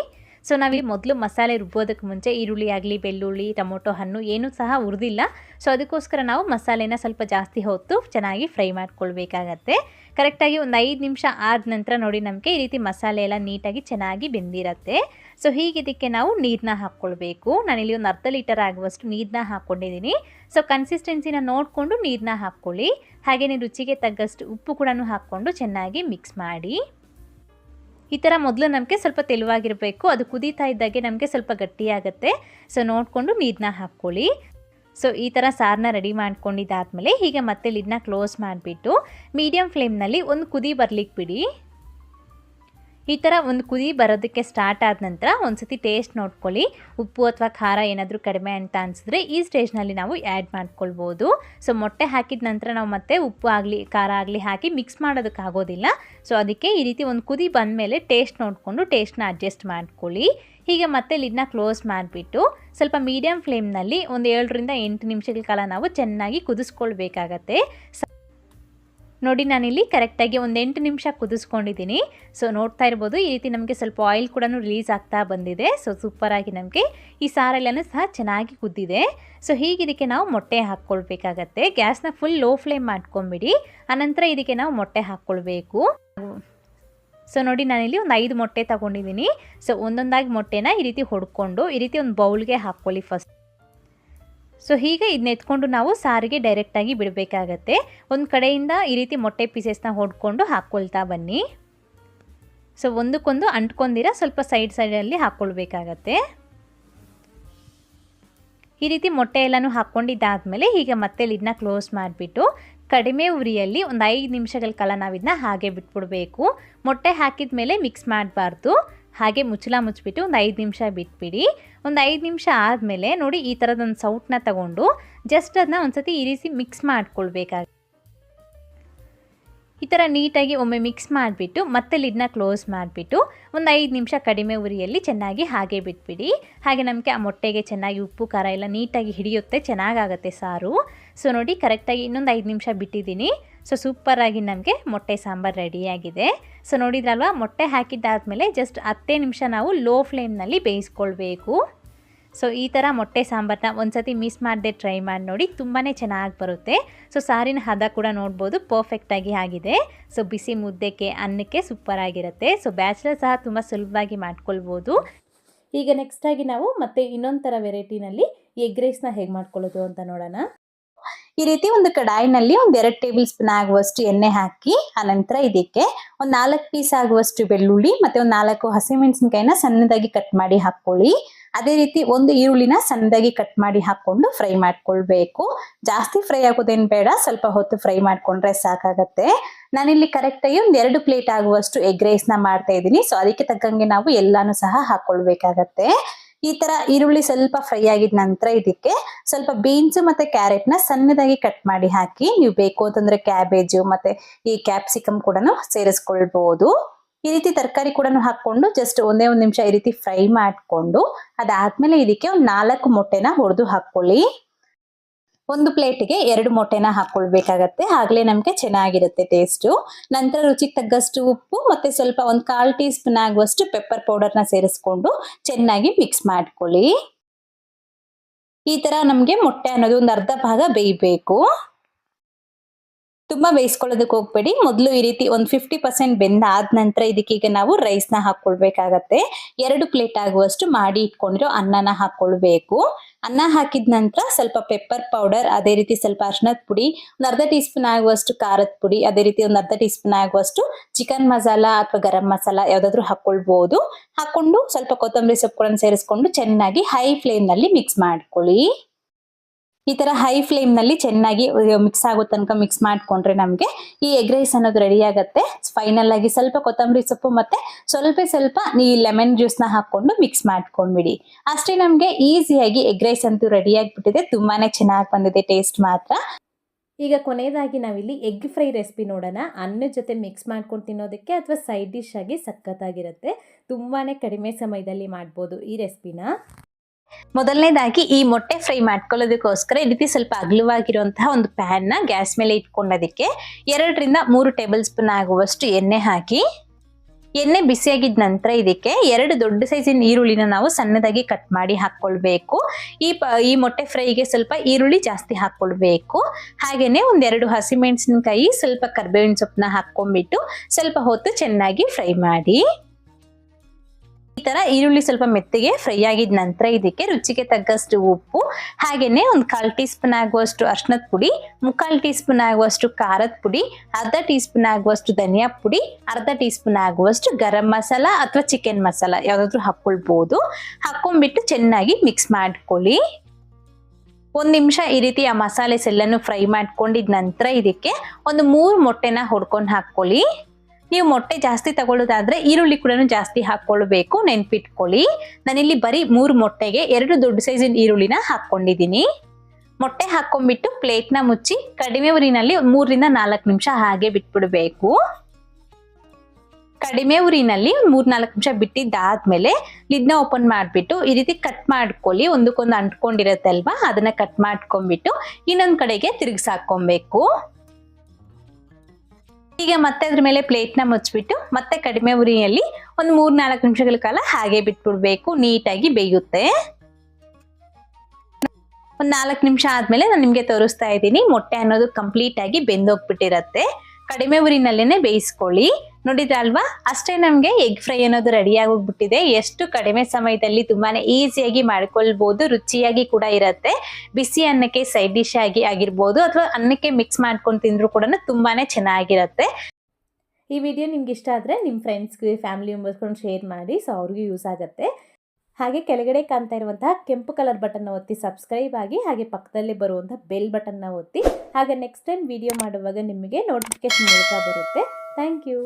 ಸೊ ನಾವಿಲ್ಲಿ ಮೊದಲು ಮಸಾಲೆ ರುಬ್ಬೋದಕ್ಕೆ ಮುಂಚೆ ಈರುಳ್ಳಿ ಆಗಲಿ, ಬೆಳ್ಳುಳ್ಳಿ, ಟೊಮೊಟೊ, ಹಣ್ಣು ಏನೂ ಸಹ ಹುರಿದಿಲ್ಲ. ಸೊ ಅದಕ್ಕೋಸ್ಕರ ನಾವು ಮಸಾಲೆನ ಸ್ವಲ್ಪ ಜಾಸ್ತಿ ಹೊತ್ತು ಚೆನ್ನಾಗಿ ಫ್ರೈ ಮಾಡ್ಕೊಳ್ಬೇಕಾಗತ್ತೆ. ಕರೆಕ್ಟಾಗಿ ಒಂದು ಐದು ನಿಮಿಷ ಆದ ನಂತರ ನೋಡಿ ನಮಗೆ ಈ ರೀತಿ ಮಸಾಲೆ ಎಲ್ಲ ನೀಟಾಗಿ ಚೆನ್ನಾಗಿ ಬೆಂದಿರತ್ತೆ. ಸೊ ಹೀಗಿದ್ದಕ್ಕೆ ನಾವು ನೀರನ್ನ ಹಾಕ್ಕೊಳ್ಬೇಕು. ನಾನಿಲ್ಲಿ ಒಂದು ಅರ್ಧ ಲೀಟರ್ ಆಗುವಷ್ಟು ನೀರನ್ನ ಹಾಕ್ಕೊಂಡಿದ್ದೀನಿ. ಸೊ ಕನ್ಸಿಸ್ಟೆನ್ಸಿನ ನೋಡಿಕೊಂಡು ನೀರನ್ನ ಹಾಕ್ಕೊಳ್ಳಿ. ಹಾಗೆಯೇ ರುಚಿಗೆ ತಗ್ಗಷ್ಟು ಉಪ್ಪು ಕೂಡ ಹಾಕ್ಕೊಂಡು ಚೆನ್ನಾಗಿ ಮಿಕ್ಸ್ ಮಾಡಿ. ಈ ಥರ ಮೊದಲು ನಮಗೆ ಸ್ವಲ್ಪ ತೆಳುವಾಗಿರಬೇಕು. ಅದು ಕುದೀತಾ ಇದ್ದಾಗೆ ನಮಗೆ ಸ್ವಲ್ಪ ಗಟ್ಟಿಯಾಗುತ್ತೆ. ಸೊ ನೋಡಿಕೊಂಡು ನೀರನ್ನ ಹಾಕ್ಕೊಳ್ಳಿ. ಸೊ ಈ ಥರ ಸಾರನ್ನ ರೆಡಿ ಮಾಡ್ಕೊಂಡಿದ್ದಾದಮೇಲೆ ಹೀಗೆ ಮತ್ತೆ ಲಿಡ್ನ ಕ್ಲೋಸ್ ಮಾಡಿಬಿಟ್ಟು ಮೀಡಿಯಮ್ ಫ್ಲೇಮ್ನಲ್ಲಿ ಒಂದು ಕುದಿ ಬರ್ಲಿಕ್ಕೆ ಬಿಡಿ. ಈ ಥರ ಒಂದು ಕುದಿ ಬರೋದಕ್ಕೆ ಸ್ಟಾರ್ಟ್ ಆದ ನಂತರ ಒಂದು ಸತಿ ಟೇಸ್ಟ್ ನೋಡ್ಕೊಳ್ಳಿ. ಉಪ್ಪು ಅಥವಾ ಖಾರ ಏನಾದರೂ ಕಡಿಮೆ ಅಂತ ಅನಿಸಿದ್ರೆ ಈ ಸ್ಟೇಜ್ನಲ್ಲಿ ನಾವು ಆ್ಯಡ್ ಮಾಡ್ಕೊಳ್ಬೋದು. ಸೊ ಮೊಟ್ಟೆ ಹಾಕಿದ ನಂತರ ನಾವು ಮತ್ತೆ ಉಪ್ಪು ಆಗಲಿ, ಖಾರ ಆಗಲಿ ಹಾಕಿ ಮಿಕ್ಸ್ ಮಾಡೋದಕ್ಕಾಗೋದಿಲ್ಲ ಸೊ ಅದಕ್ಕೆ ಈ ರೀತಿ ಒಂದು ಕುದಿ ಬಂದ ಮೇಲೆ ಟೇಸ್ಟ್ ನೋಡಿಕೊಂಡು ಟೇಸ್ಟ್ನ ಅಡ್ಜಸ್ಟ್ ಮಾಡ್ಕೊಳ್ಳಿ. ಹೀಗೆ ಮತ್ತೆ ಲಿಡ್ನ ಕ್ಲೋಸ್ ಮಾಡಿಬಿಟ್ಟು ಸ್ವಲ್ಪ ಮೀಡಿಯಮ್ ಫ್ಲೇಮ್ನಲ್ಲಿ ಒಂದು ಏಳರಿಂದ ಎಂಟು ನಿಮಿಷಗಳ ಕಾಲ ನಾವು ಚೆನ್ನಾಗಿ ಕುದಿಸ್ಕೊಳ್ಬೇಕಾಗತ್ತೆ. ನೋಡಿ, ನಾನಿಲ್ಲಿ ಕರೆಕ್ಟಾಗಿ ಒಂದು ಎಂಟು ನಿಮಿಷ ಕುದಿಸ್ಕೊಂಡಿದ್ದೀನಿ. ಸೊ ನೋಡ್ತಾ ಇರ್ಬೋದು, ಈ ರೀತಿ ನಮಗೆ ಸ್ವಲ್ಪ ಆಯಿಲ್ ಕೂಡ ರಿಲೀಸ್ ಆಗ್ತಾ ಬಂದಿದೆ. ಸೊ ಸೂಪರಾಗಿ ನಮಗೆ ಈ ಸಾರೆಲ್ಲನೂ ಸಹ ಚೆನ್ನಾಗಿ ಕುದ್ದಿದೆ. ಸೊ ಹೀಗೆ ಇದಕ್ಕೆ ನಾವು ಮೊಟ್ಟೆ ಹಾಕ್ಕೊಳ್ಬೇಕಾಗತ್ತೆ. ಗ್ಯಾಸ್ನ ಫುಲ್ ಲೋ ಫ್ಲೇಮ್ ಮಾಡ್ಕೊಂಬಿಡಿ. ಆನಂತರ ಇದಕ್ಕೆ ನಾವು ಮೊಟ್ಟೆ ಹಾಕ್ಕೊಳ್ಬೇಕು. ಸೊ ನೋಡಿ, ನಾನಿಲ್ಲಿ ಒಂದು ಐದು ಮೊಟ್ಟೆ ತಗೊಂಡಿದ್ದೀನಿ. ಸೊ ಒಂದೊಂದಾಗಿ ಮೊಟ್ಟೆನ ಈ ರೀತಿ ಹೊಡ್ಕೊಂಡು, ಈ ರೀತಿ ಒಂದು ಬೌಲ್ಗೆ ಹಾಕ್ಕೊಳ್ಳಿ ಫಸ್ಟ್ ಸೊ ಹೀಗೆ ಇದನ್ನ ಎತ್ಕೊಂಡು ನಾವು ಸಾರಿಗೆ ಡೈರೆಕ್ಟಾಗಿ ಬಿಡಬೇಕಾಗತ್ತೆ. ಒಂದು ಕಡೆಯಿಂದ ಈ ರೀತಿ ಮೊಟ್ಟೆ ಪೀಸಸ್ನ ಹೊಡ್ಕೊಂಡು ಹಾಕ್ಕೊಳ್ತಾ ಬನ್ನಿ. ಸೊ ಒಂದಕ್ಕೊಂದು ಅಂಟ್ಕೊಂಡಿರ, ಸ್ವಲ್ಪ ಸೈಡ್ ಸೈಡಲ್ಲಿ ಹಾಕ್ಕೊಳ್ಬೇಕಾಗತ್ತೆ ಈ ರೀತಿ ಮೊಟ್ಟೆ ಎಲ್ಲನೂ ಹಾಕ್ಕೊಂಡಿದ್ದಾದಮೇಲೆ ಹೀಗೆ ಮತ್ತೆ ಲಿಡ್ನ ಕ್ಲೋಸ್ ಮಾಡಿಬಿಟ್ಟು ಕಡಿಮೆ ಉರಿಯಲ್ಲಿ ಒಂದು ಐದು ನಿಮಿಷಗಳ ಕಾಲ ನಾವು ಇದನ್ನ ಹಾಗೆ ಬಿಟ್ಬಿಡಬೇಕು. ಮೊಟ್ಟೆ ಹಾಕಿದ ಮೇಲೆ ಮಿಕ್ಸ್ ಮಾಡಬಾರ್ದು. ಹಾಗೆ ಮುಚ್ಚಲ ಮುಚ್ಚಿಬಿಟ್ಟು ಒಂದು ಐದು ನಿಮಿಷ ಬಿಟ್ಬಿಡಿ. ಒಂದು ಐದು ನಿಮಿಷ ಆದಮೇಲೆ ನೋಡಿ ಈ ಥರದೊಂದು ಸೌಟ್ನ ತಗೊಂಡು ಜಸ್ಟ್ ಅದನ್ನ ಒಂದ್ಸತಿ ಈ ರೀತಿ ಮಿಕ್ಸ್ ಮಾಡ್ಕೊಳ್ಬೇಕಾಗ. ಈ ಥರ ನೀಟಾಗಿ ಒಮ್ಮೆ ಮಿಕ್ಸ್ ಮಾಡಿಬಿಟ್ಟು ಮತ್ತೆ ಲಿಡ್ನ ಕ್ಲೋಸ್ ಮಾಡಿಬಿಟ್ಟು ಒಂದು ಐದು ನಿಮಿಷ ಕಡಿಮೆ ಉರಿಯಲ್ಲಿ ಚೆನ್ನಾಗಿ ಹಾಗೆ ಬಿಟ್ಬಿಡಿ. ಹಾಗೆ ನಮಗೆ ಆ ಮೊಟ್ಟೆಗೆ ಚೆನ್ನಾಗಿ ಉಪ್ಪು, ಖಾರ ಎಲ್ಲ ನೀಟಾಗಿ ಹಿಡಿಯುತ್ತೆ, ಚೆನ್ನಾಗಾಗತ್ತೆ ಸಾರು. ಸೊ ನೋಡಿ ಕರೆಕ್ಟಾಗಿ ಇನ್ನೊಂದು ಐದು ನಿಮಿಷ ಬಿಟ್ಟಿದ್ದೀನಿ. ಸೊ ಸೂಪರಾಗಿ ನಮಗೆ ಮೊಟ್ಟೆ ಸಾಂಬಾರು ರೆಡಿಯಾಗಿದೆ ಸೊ ನೋಡಿದ್ರಲ್ವ? ಮೊಟ್ಟೆ ಹಾಕಿದ್ದಾದಮೇಲೆ ಜಸ್ಟ್ ಹತ್ತೇ ನಿಮಿಷ ನಾವು ಲೋ ಫ್ಲೇಮ್ನಲ್ಲಿ ಬೇಯಿಸ್ಕೊಳ್ಬೇಕು. ಸೊ ಈ ಥರ ಮೊಟ್ಟೆ ಸಾಂಬಾರನ್ನ ಒಂದ್ಸತಿ ಮಿಸ್ ಮಾಡದೆ ಟ್ರೈ ಮಾಡಿ ನೋಡಿ ತುಂಬಾ ಚೆನ್ನಾಗಿ ಬರುತ್ತೆ. ಸೊ ಸಾರಿನ ಹದ ಕೂಡ ನೋಡ್ಬೋದು ಪರ್ಫೆಕ್ಟಾಗಿ ಆಗಿದೆ. ಸೊ ಬಿಸಿ ಮುದ್ದೆಗೆ, ಅನ್ನಕ್ಕೆ ಸೂಪರ್ ಆಗಿರುತ್ತೆ ಸೊ ಬ್ಯಾಚಲರ್ ಸಹ ತುಂಬ ಸುಲಭವಾಗಿ ಮಾಡ್ಕೊಳ್ಬೋದು. ಈಗ ನೆಕ್ಸ್ಟಾಗಿ ನಾವು ಮತ್ತೆ ಇನ್ನೊಂದು ಥರ ವೆರೈಟಿನಲ್ಲಿ ಎಗ್ ರೈಸ್ನ ಹೇಗೆ ಮಾಡ್ಕೊಳ್ಳೋದು ಅಂತ ನೋಡೋಣ. ಈ ರೀತಿ ಒಂದು ಕಡಾಯಿನಲ್ಲಿ ಒಂದ್ ಎರಡು ಟೇಬಲ್ ಸ್ಪೂನ್ ಆಗುವಷ್ಟು ಎಣ್ಣೆ ಹಾಕಿ ಆನಂತರ ಇದಕ್ಕೆ ಒಂದ್ ನಾಲ್ಕು ಪೀಸ್ ಆಗುವಷ್ಟು ಬೆಳ್ಳುಳ್ಳಿ ಮತ್ತೆ ಒಂದ್ ನಾಲ್ಕು ಹಸಿಮೆಣಸಿನಕಾಯಿನ ಸಣ್ಣದಾಗಿ ಕಟ್ ಮಾಡಿ ಹಾಕೊಳ್ಳಿ. ಅದೇ ರೀತಿ ಒಂದು ಈರುಳ್ಳಿನ ಸಣ್ಣದಾಗಿ ಕಟ್ ಮಾಡಿ ಹಾಕೊಂಡು ಫ್ರೈ ಮಾಡ್ಕೊಳ್ಬೇಕು. ಜಾಸ್ತಿ ಫ್ರೈ ಆಗೋದೇನ್ ಬೇಡ, ಸ್ವಲ್ಪ ಹೊತ್ತು ಫ್ರೈ ಮಾಡ್ಕೊಂಡ್ರೆ ಸಾಕಾಗತ್ತೆ. ನಾನಿಲ್ಲಿ ಕರೆಕ್ಟಾಗಿ ಒಂದ್ ಎರಡು ಪ್ಲೇಟ್ ಆಗುವಷ್ಟು ಎಗ್ ರೈಸ್ನ ಮಾಡ್ತಾ ಇದ್ದೀನಿ. ಸೊ ಅದಕ್ಕೆ ತಕ್ಕಂಗೆ ನಾವು ಎಲ್ಲಾನು ಸಹ ಹಾಕೊಳ್ಬೇಕಾಗತ್ತೆ. ಈ ತರ ಈರುಳ್ಳಿ ಸ್ವಲ್ಪ ಫ್ರೈ ಆಗಿದ ನಂತರ ಇದಕ್ಕೆ ಸ್ವಲ್ಪ ಬೀನ್ಸ್ ಮತ್ತೆ ಕ್ಯಾರೆಟ್ನ ಸಣ್ಣದಾಗಿ ಕಟ್ ಮಾಡಿ ಹಾಕಿ ನೀವು ಬೇಕು ಅಂತಂದ್ರೆ ಕ್ಯಾಬೇಜು ಮತ್ತೆ ಈ ಕ್ಯಾಪ್ಸಿಕಮ್ ಕೂಡ ಸೇರಿಸ್ಕೊಳ್ಬಹುದು ಈ ರೀತಿ ತರಕಾರಿ ಕೂಡ ಹಾಕೊಂಡು ಜಸ್ಟ್ ಒಂದೇ ಒಂದ್ ನಿಮಿಷ ಈ ರೀತಿ ಫ್ರೈ ಮಾಡ್ಕೊಂಡು ಅದಾದ್ಮೇಲೆ ಇದಕ್ಕೆ ಒಂದ್ ನಾಲ್ಕು ಮೊಟ್ಟೆನ ಹೊಡೆದು ಹಾಕೊಳ್ಳಿ ಒಂದು ಪ್ಲೇಟ್ಗೆ ಎರಡು ಮೊಟ್ಟೆನ ಹಾಕೊಳ್ಬೇಕಾಗತ್ತೆ. ಆಗ್ಲೇ ನಮ್ಗೆ ಚೆನ್ನಾಗಿರುತ್ತೆ ಟೇಸ್ಟು ನಂತರ ರುಚಿಗೆ ತಗ್ಗಷ್ಟು ಉಪ್ಪು, ಮತ್ತೆ ಸ್ವಲ್ಪ ಒಂದು ಕಾಲ್ ಟೀ ಸ್ಪೂನ್ ಆಗುವಷ್ಟು ಪೆಪ್ಪರ್ ಪೌಡರ್ನ ಸೇರಿಸ್ಕೊಂಡು ಚೆನ್ನಾಗಿ ಮಿಕ್ಸ್ ಮಾಡ್ಕೊಳ್ಳಿ. ಈ ತರ ನಮಗೆ ಮೊಟ್ಟೆ ಅನ್ನೋದು ಒಂದು ಅರ್ಧ ಭಾಗ ಬೇಯಬೇಕು. ತುಂಬಾ ಬೇಯಿಸ್ಕೊಳ್ಳೋದಕ್ಕೆ ಹೋಗ್ಬೇಡಿ. ಮೊದಲು ಈ ರೀತಿ ಒಂದು ಫಿಫ್ಟಿ ಪರ್ಸೆಂಟ್ ಬೆಂದ ಆದ ನಂತರ ಇದಕ್ಕೆ ಈಗ ನಾವು ರೈಸ್ನ ಹಾಕ್ಕೊಳ್ಬೇಕಾಗತ್ತೆ ಎರಡು ಪ್ಲೇಟ್ ಆಗುವಷ್ಟು ಮಾಡಿ ಇಟ್ಕೊಂಡಿರೋ ಅನ್ನನ ಹಾಕೊಳ್ಬೇಕು. ಅನ್ನ ಹಾಕಿದ ನಂತರ ಸ್ವಲ್ಪ ಪೆಪ್ಪರ್ ಪೌಡರ್ ಅದೇ ರೀತಿ ಸ್ವಲ್ಪ ಅರ್ಶಿನದ ಪುಡಿ, ಒಂದು ಅರ್ಧ ಟೀ ಸ್ಪೂನ್ ಆಗುವಷ್ಟು ಖಾರದ ಪುಡಿ, ಅದೇ ರೀತಿ ಒಂದು ಅರ್ಧ ಟೀ ಸ್ಪೂನ್ ಆಗುವಷ್ಟು ಚಿಕನ್ ಮಸಾಲ ಅಥವಾ ಗರಂ ಮಸಾಲ ಯಾವ್ದಾದ್ರು ಹಾಕೊಳ್ಬಹುದು ಹಾಕೊಂಡು ಸ್ವಲ್ಪ ಕೊತ್ತಂಬರಿ ಸೊಪ್ಪುಗಳನ್ನು ಸೇರಿಸ್ಕೊಂಡು ಚೆನ್ನಾಗಿ ಹೈ ಫ್ಲೇಮ್ನಲ್ಲಿ ಮಿಕ್ಸ್ ಮಾಡ್ಕೊಳ್ಳಿ. ಈ ತರ ಹೈ ಫ್ಲೇಮ್ನಲ್ಲಿ ಚೆನ್ನಾಗಿ ಮಿಕ್ಸ್ ಆಗೋ ತನಕ ಮಿಕ್ಸ್ ಮಾಡ್ಕೊಂಡ್ರೆ ನಮ್ಗೆ ಈ ಎಗ್ ರೈಸ್ ಅನ್ನೋದು ರೆಡಿ ಆಗುತ್ತೆ. ಫೈನಲ್ ಆಗಿ ಸ್ವಲ್ಪ ಕೊತ್ತಂಬರಿ ಸೊಪ್ಪು ಮತ್ತೆ ಸ್ವಲ್ಪ ಸ್ವಲ್ಪ ಈ ಲೆಮನ್ ಜ್ಯೂಸ್ನ ಹಾಕೊಂಡು ಮಿಕ್ಸ್ ಮಾಡ್ಕೊಂಡ್ಬಿಡಿ. ಅಷ್ಟೇ ನಮ್ಗೆ ಈಸಿಯಾಗಿ ಎಗ್ ರೈಸ್ ಅಂತೂ ರೆಡಿ ಆಗಿಬಿಟ್ಟಿದೆ. ತುಂಬಾನೇ ಚೆನ್ನಾಗಿ ಬಂದಿದೆ ಟೇಸ್ಟ್ ಮಾತ್ರ. ಈಗ ಕೊನೆಯದಾಗಿ ನಾವಿಲ್ಲಿ ಎಗ್ ಫ್ರೈ ರೆಸಿಪಿ ನೋಡೋಣ. ಅನ್ನ ಜೊತೆ ಮಿಕ್ಸ್ ಮಾಡ್ಕೊಂಡು ತಿನ್ನೋದಕ್ಕೆ ಅಥವಾ ಸೈಡ್ ಡಿಶ್ ಆಗಿ ಸಖತ್ತಾಗಿರುತ್ತೆ. ತುಂಬಾ ಕಡಿಮೆ ಸಮಯದಲ್ಲಿ ಮಾಡ್ಬೋದು ಈ ರೆಸಿಪಿನ ಮೊದಲನೇದಾಗಿ ಈ ಮೊಟ್ಟೆ ಫ್ರೈ ಮಾಡ್ಕೊಳ್ಳೋದಕ್ಕೋಸ್ಕರ ಈ ರೀತಿ ಸ್ವಲ್ಪ ಅಗಲವಾಗಿರುವಂತಹ ಒಂದು ಪ್ಯಾನ್ನ ಗ್ಯಾಸ್ ಮೇಲೆ ಇಟ್ಕೊಂಡೋದಕ್ಕೆ ಎರಡರಿಂದ ಮೂರು ಟೇಬಲ್ ಸ್ಪೂನ್ ಆಗುವಷ್ಟು ಎಣ್ಣೆ ಹಾಕಿ, ಎಣ್ಣೆ ಬಿಸಿಯಾಗಿದ ನಂತರ ಇದಕ್ಕೆ ಎರಡು ದೊಡ್ಡ ಸೈಜಿನ ಈರುಳ್ಳಿನ ನಾವು ಸಣ್ಣದಾಗಿ ಕಟ್ ಮಾಡಿ ಹಾಕ್ಕೊಳ್ಬೇಕು. ಈ ಪ, ಈ ಮೊಟ್ಟೆ ಫ್ರೈಗೆ ಸ್ವಲ್ಪ ಈರುಳ್ಳಿ ಜಾಸ್ತಿ ಹಾಕ್ಕೊಳ್ಬೇಕು. ಹಾಗೆಯೇ ಒಂದೆರಡು ಹಸಿಮೆಣಸಿನಕಾಯಿ, ಸ್ವಲ್ಪ ಕರ್ಬೇವಿನ ಸೊಪ್ಪನ್ನ ಹಾಕ್ಕೊಂಡ್ಬಿಟ್ಟು ಸ್ವಲ್ಪ ಹೊತ್ತು ಚೆನ್ನಾಗಿ ಫ್ರೈ ಮಾಡಿ. ಈ ತರ ಈರುಳ್ಳಿ ಸ್ವಲ್ಪ ಮೆತ್ತಗೆ ಫ್ರೈ ಆಗಿದ ನಂತರ ಇದಕ್ಕೆ ರುಚಿಗೆ ತಕ್ಕಷ್ಟು ಉಪ್ಪು, ಹಾಗೇನೆ ಒಂದು ಕಾಲ್ ಟೀ ಸ್ಪೂನ್ ಆಗುವಷ್ಟು ಅರ್ಶನದ ಪುಡಿ, ಮುಕ್ಕಾಲ್ ಟೀ ಸ್ಪೂನ್ ಆಗುವಷ್ಟು ಖಾರದ ಪುಡಿ, ಅರ್ಧ ಟೀ ಸ್ಪೂನ್ ಆಗುವಷ್ಟು ಧನಿಯಾ ಪುಡಿ, ಅರ್ಧ ಟೀ ಸ್ಪೂನ್ ಆಗುವಷ್ಟು ಗರಂ ಮಸಾಲ ಅಥವಾ ಚಿಕನ್ ಮಸಾಲ ಯಾವ್ದಾದ್ರು ಹಾಕೊಳ್ಬಹುದು ಹಾಕೊಂಡ್ಬಿಟ್ಟು ಚೆನ್ನಾಗಿ ಮಿಕ್ಸ್ ಮಾಡ್ಕೊಳ್ಳಿ. ಒಂದು ನಿಮಿಷ ಈ ರೀತಿ ಆ ಮಸಾಲೆಸ್ ಎಲ್ಲಾನು ಫ್ರೈ ಮಾಡ್ಕೊಂಡಿದ ನಂತರ ಇದಕ್ಕೆ ಒಂದು ಮೂರು ಮೊಟ್ಟೆನ ಹೊಡ್ಕೊಂಡು ಹಾಕೊಳ್ಳಿ ನೀವು ಮೊಟ್ಟೆ ಜಾಸ್ತಿ ತಗೊಳ್ಳೋದಾದ್ರೆ ಈರುಳ್ಳಿ ಕೂಡ ಜಾಸ್ತಿ ಹಾಕ್ಕೊಳ್ಬೇಕು ನೆನ್ಪಿಟ್ಕೊಳ್ಳಿ. ನಾನಿಲ್ಲಿ ಬರೀ ಮೂರು ಮೊಟ್ಟೆಗೆ ಎರಡು ದೊಡ್ಡ ಸೈಜಿನ ಈರುಳ್ಳಿನ ಹಾಕೊಂಡಿದ್ದೀನಿ ಮೊಟ್ಟೆ ಹಾಕೊಂಡ್ಬಿಟ್ಟು ಪ್ಲೇಟ್ನ ಮುಚ್ಚಿ ಕಡಿಮೆ ಉರಿನಲ್ಲಿ ಮೂರರಿಂದ ನಾಲ್ಕು ನಿಮಿಷ ಹಾಗೆ ಬಿಟ್ಬಿಡ್ಬೇಕು. ಕಡಿಮೆ ಉರಿನಲ್ಲಿ ಮೂರ್ ನಾಲ್ಕು ನಿಮಿಷ ಬಿಟ್ಟಿದ್ದಾದ್ಮೇಲೆ ಲಿಡ್ನ ಓಪನ್ ಮಾಡಿಬಿಟ್ಟು ಈ ರೀತಿ ಕಟ್ ಮಾಡ್ಕೊಳ್ಳಿ. ಒಂದಕ್ಕೊಂದು ಅಂಟ್ಕೊಂಡಿರತ್ತೆ ಅಲ್ವಾ ಅದನ್ನ ಕಟ್ ಮಾಡ್ಕೊಂಡ್ಬಿಟ್ಟು ಇನ್ನೊಂದು ಕಡೆಗೆ ತಿರುಗಿಸಾಕೊಬೇಕು ಈಗ ಮತ್ತೆ ಅದ್ರ ಮೇಲೆ ಪ್ಲೇಟ್ನ ಮುಚ್ಚಿಬಿಟ್ಟು ಮತ್ತೆ ಕಡಿಮೆ ಉರಿಯಲ್ಲಿ ಒಂದು ಮೂರ್ ನಾಲ್ಕು ನಿಮಿಷಗಳ ಕಾಲ ಹಾಗೆ ಬಿಟ್ಬಿಡ್ಬೇಕು, ನೀಟಾಗಿ ಬೇಯುತ್ತೆ. ಒಂದು ನಾಲ್ಕು ನಿಮಿಷ ಆದ್ಮೇಲೆ ನಾನು ನಿಮಗೆ ತೋರಿಸ್ತಾ ಇದ್ದೀನಿ. ಮೊಟ್ಟೆ ಅನ್ನೋದು ಕಂಪ್ಲೀಟ್ ಆಗಿ ಬೆಂದೋಗ್ಬಿಟ್ಟಿರತ್ತೆ. ಕಡಿಮೆ ಉರಿನಲ್ಲೇನೆ ಬೇಯಿಸ್ಕೊಳ್ಳಿ. ನೋಡಿದ್ರಲ್ವಾ ಅಷ್ಟೇ ನಮ್ಗೆ ಎಗ್ ಫ್ರೈ ಅನ್ನೋದು ರೆಡಿ ಆಗೋಗ್ಬಿಟ್ಟಿದೆ. ಎಷ್ಟು ಕಡಿಮೆ ಸಮಯದಲ್ಲಿ ತುಂಬಾನೇ ಈಸಿಯಾಗಿ ಮಾಡ್ಕೊಳ್ಬಹುದು ರುಚಿಯಾಗಿ ಕೂಡ ಇರತ್ತೆ. ಬಿಸಿ ಅನ್ನಕ್ಕೆ ಸೈಡ್ ಡಿಶ್ ಆಗಿ ಆಗಿರ್ಬೋದು, ಅಥವಾ ಅನ್ನಕ್ಕೆ ಮಿಕ್ಸ್ ಮಾಡ್ಕೊಂಡು ತಿಂದ್ರು ಕೂಡ ತುಂಬಾನೇ ಚೆನ್ನಾಗಿರತ್ತೆ. ಈ ವಿಡಿಯೋ ನಿಮ್ಗೆ ಇಷ್ಟ ಆದರೆ ನಿಮ್ಮ ಫ್ರೆಂಡ್ಸ್ಗೆ ಫ್ಯಾಮಿಲಿ ಮೆಂಬರ್ಸ್ಕೊಂಡು ಶೇರ್ ಮಾಡಿ ಸೊ ಅವ್ರಿಗೂ ಯೂಸ್ ಆಗುತ್ತೆ. ಹಾಗೆ ಕೆಳಗಡೆ ಕಾಣ್ತಾ ಇರುವಂತಹ ಕೆಂಪು ಕಲರ್ ಬಟನ್ ಒತ್ತಿ ಸಬ್ಸ್ಕ್ರೈಬ್ ಆಗಿ, ಹಾಗೆ ಪಕ್ಕದಲ್ಲಿ ಬರುವಂತಹ ಬೆಲ್ ಬಟನ್ನ ಒತ್ತಿ, ಹಾಗೆ ನೆಕ್ಸ್ಟ್ ಟೈಮ್ ವಿಡಿಯೋ ಮಾಡುವಾಗ ನಿಮಗೆ ನೋಟಿಫಿಕೇಶನ್ ಮೂಲಕ ಬರುತ್ತೆ. Thank you